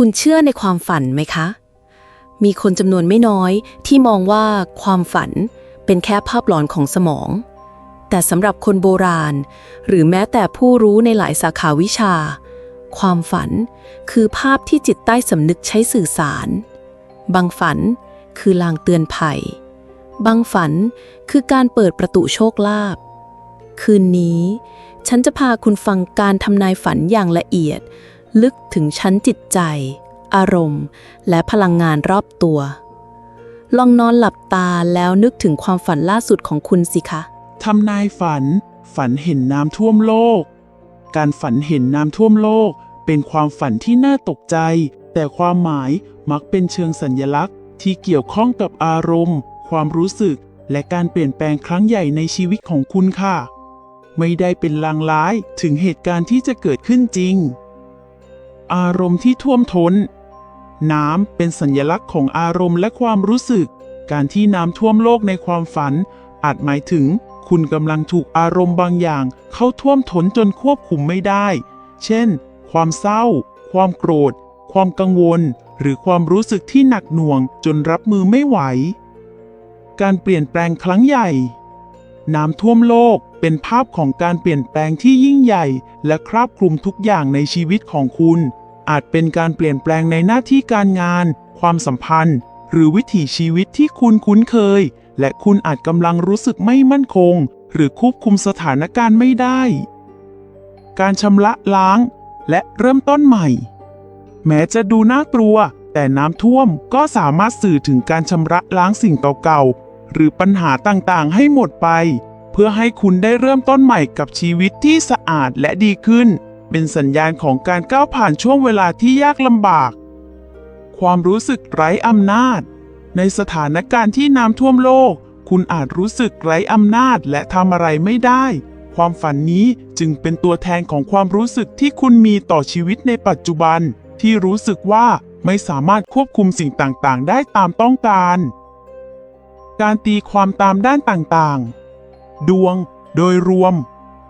คุณเชื่อในความฝันไหมคะ มีคนจำนวนไม่น้อยที่มองว่าความฝันเป็นแค่ภาพหลอนของสมอง แต่สำหรับคนโบราณ หรือแม้แต่ผู้รู้ในหลายสาขาวิชา ความฝันคือภาพที่จิตใต้สำนึกใช้สื่อสาร บางฝันคือลางเตือนภัย บางฝันคือการเปิดประตูโชคลาภ คืนนี้ ฉันจะพาคุณฟังการทำนายฝันอย่างละเอียด ลึกถึงชั้นจิตใจ อารมณ์ และพลังงานรอบตัว ลองนอนหลับตาแล้วนึกถึงความฝันล่าสุดของคุณสิคะ ทำนายฝัน ฝันเห็นน้ำท่วมโลก การฝันเห็นน้ำท่วมโลก เป็นความฝันที่น่าตกใจ แต่ความหมายมักเป็นเชิงสัญญลักษณ์ ที่เกี่ยวข้องกับอารมณ์ ความรู้สึก และการเปลี่ยนแปลงครั้งใหญ่ในชีวิตของคุณค่ะ ไม่ได้เป็นลางร้ายถึงเหตุการณ์ที่จะเกิดขึ้นจริง อารมณ์ที่ท่วมท้น น้ำเป็นสัญลักษณ์ของอารมณ์และความรู้สึก การที่น้ำท่วมโลกในความฝัน อาจหมายถึง คุณกำลังถูกอารมณ์บางอย่าง เข้าท่วมท้นจนควบคุมไม่ได้ เช่น ความเศร้า ความโกรธ ความกังวล หรือความรู้สึกที่หนักหน่วงจนรับมือไม่ไหว การเปลี่ยนแปลงครั้งใหญ่ น้ำท่วมโลก เป็นภาพของการเปลี่ยนแปลงที่ยิ่งใหญ่ และครอบคลุมทุกอย่างในชีวิตของคุณ อาจเป็นการเปลี่ยนแปลงในหน้าที่การงาน ความสัมพันธ์ หรือวิถีชีวิตที่คุณคุ้นเคย และคุณอาจกำลังรู้สึกไม่มั่นคง หรือควบคุมสถานการณ์ไม่ได้ การชำระล้าง และเริ่มต้นใหม่ แม้จะดูน่ากลัว แต่น้ำท่วมก็สามารถสื่อถึงการชำระล้างสิ่งเก่าๆหรือปัญหาต่างๆ ให้หมดไป เพื่อให้คุณได้เริ่มต้นใหม่กับชีวิตที่สะอาดและดีขึ้น เป็นสัญญาณของการก้าวผ่านช่วงเวลาที่ยากลำบาก ความรู้สึกไร้อำนาจ ในสถานการณ์ที่น้ำท่วมโลก คุณอาจรู้สึกไร้อำนาจและทำอะไรไม่ได้ ความฝันนี้จึงเป็นตัวแทนของความรู้สึกที่คุณมีต่อชีวิตในปัจจุบัน ที่รู้สึกว่าไม่สามารถควบคุมสิ่งต่าง ๆ ได้ตามต้องการ การตีความตามด้านต่าง ๆ ดวง โดยรวม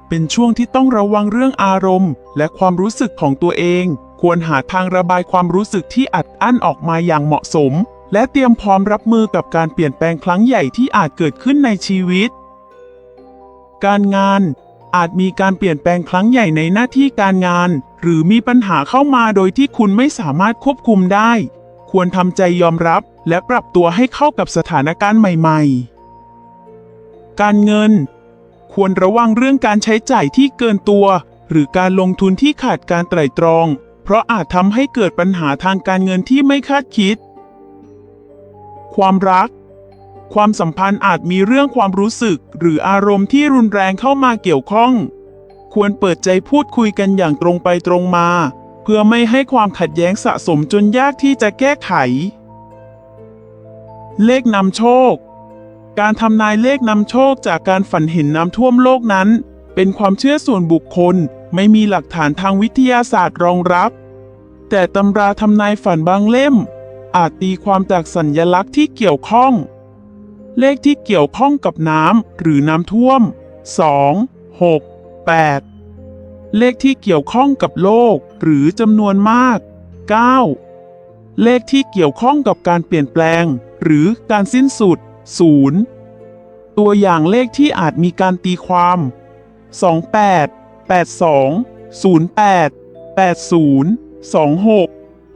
เป็นช่วงที่ต้องระวังเรื่องอารมณ์ และความรู้สึกของตัวเอง ควรหาทางระบายความรู้สึกที่อัดอั้นออกมาอย่างเหมาะสม และเตรียมพร้อมรับมือกับการเปลี่ยนแปลงครั้งใหญ่ที่อาจเกิดขึ้นในชีวิต การงาน อาจมีการเปลี่ยนแปลงครั้งใหญ่ในหน้าที่การงาน หรือมีปัญหาเข้ามาโดยที่คุณไม่สามารถควบคุมได้ ควรทำใจยอมรับและปรับตัวให้เข้ากับสถานการณ์ใหม่ ๆ การเงิน ควรระวังเรื่องการใช้จ่ายที่เกินตัว หรือการลงทุนที่ขาดการไตร่ตรอง เพราะอาจทำให้เกิดปัญหาทางการเงินที่ไม่คาดคิด ความรัก ความสัมพันธ์อาจมีเรื่องความรู้สึก หรืออารมณ์ที่รุนแรงเข้ามาเกี่ยวข้อง ควรเปิดใจพูดคุยกันอย่างตรงไปตรงมา เพื่อไม่ให้ความขัดแย้งสะสมจนยากที่จะแก้ไข เลขนำโชค การทำนายเลขนำโชคจากการฝันเห็นน้ำท่วมโลกนั้น เป็นความเชื่อส่วนบุคคลไม่มีหลักฐานทางวิทยาศาสตร์รองรับ แต่ตำราทำนายฝันบางเล่ม อาจตีความจากสัญญลักษณ์ที่เกี่ยวข้อง เลขที่เกี่ยวข้องกับน้ำหรือน้ำท่วม 2 6 8 เลขที่เกี่ยวข้องกับโลกหรือจำนวนมาก 9 เลขที่เกี่ยวข้องกับการเปลี่ยนแปลง หรือการสิ้นสุด 0 ตัวอย่างเลขที่อาจมีการตีความ 28 82 08 80 26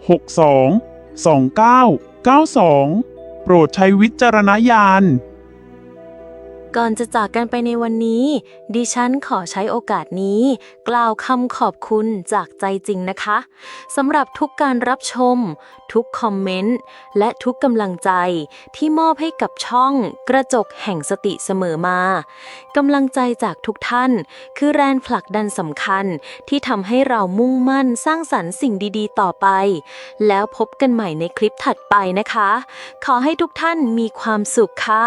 62 29 92 โปรดใช้วิจารณญาณ ก่อนจะจากกันไปในวันนี้ ดิฉันขอใช้โอกาสนี้ กล่าวคำขอบคุณจากใจจริงนะคะสำหรับทุกการรับชม ทุกคอมเมนต์ และทุกกำลังใจที่มอบให้กับช่องกระจกแห่งสติเสมอมากำลังใจจากทุกท่าน คือแรงผลักดันสำคัญที่ทำให้เรามุ่งมั่นสร้างสรรค์สิ่งดีๆ ต่อไป แล้วพบกันใหม่ในคลิปถัดไปนะคะ ขอให้ทุกท่านมีความสุขค่ะ